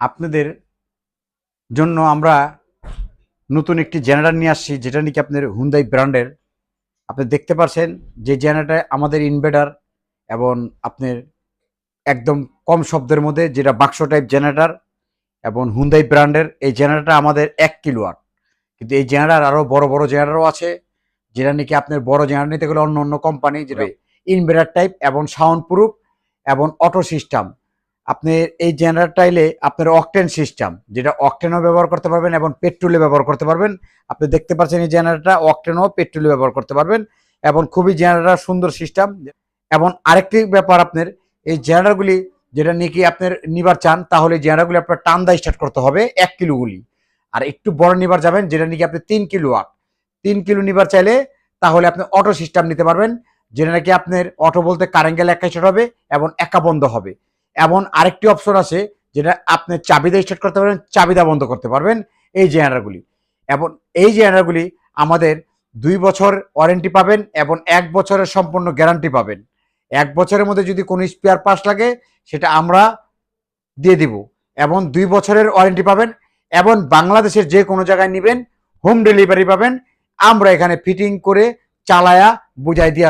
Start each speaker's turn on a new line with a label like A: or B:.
A: আপনাদের জন্য আমরা নতুন একটি জেনারেটর নিয়ে আসছি যেটা নাকি আপনার হুন্দাই ব্র্যান্ডের আপনি দেখতে পাচ্ছেন যে জেনারেটার আমাদের ইনভার্টার এবং আপনার একদম কম শব্দের মধ্যে যেটা বাক্স টাইপ জেনারেটর এবং হুন্দাই ব্র্যান্ডের এই জেনারেটর আমাদের এক কিলোয়াট কিন্তু এই জেনারেটর আরও বড় বড় জেনারেটরও আছে যেটা নাকি আপনার বড় জেনারেটর নিতে গেলে অন্য অন্য কোম্পানি যেটা ইনভার্টার টাইপ এবং সাউন্ড প্রুফ এবং অটো সিস্টেম আপনি এই জেনারেটর টাইলে আপনার অকটেন সিস্টেম যেটা অকটেনও ব্যবহার করতে পারবেন এবং পেট্রোলে ব্যবহার করতে পারবেন। আপনি দেখতে পাচ্ছেন এই জেনারেটরটা অকটেনও পেট্রোলে ব্যবহার করতে পারবেন এবং খুবই জেনারেটর সুন্দর সিস্টেম এবং আরেকটি ব্যাপার আপনার, এই জেনারেটরগুলি যেটা নাকি আপনার নিবার চান, তাহলে জেনারেটরগুলি আপনার টান দা স্টার্ট করতে হবে এক কিলোগুলি আর একটু বড় নিবার যাবেন, যেটা নাকি আপনি তিন কিলো ওয়াট তিন কিলো নিবার চাইলে তাহলে আপনি অটো সিস্টেম নিতে পারবেন, যেটা নাকি আপনার অটো বলতে কারেন্ট গেলে একা স্টার্ট হবে এবং একা বন্ধ হবে। এবং আরেকটি অপশন আছে যেটা আপনি চাবিদা স্টার্ট করতে পারবেন চাবিদা বন্ধ করতে পারবেন, এই জেনারেটরগুলি এবং এই জেনারেটরগুলি আমাদের দুই বছর ওয়ারেন্টি পাবেন এবং এক বছরের সম্পূর্ণ গ্যারান্টি পাবেন। এক বছরের মধ্যে যদি কোনো স্পেয়ার পাস লাগে, সেটা আমরা দিয়ে দিব। এবং দুই বছরের ওয়ারেন্টি পাবেন এবং বাংলাদেশের যে কোনো জায়গায় নেবেন হোম ডেলিভারি পাবেন। আমরা এখানে ফিটিং করে, চালায়া, বুঝাই দিয়ে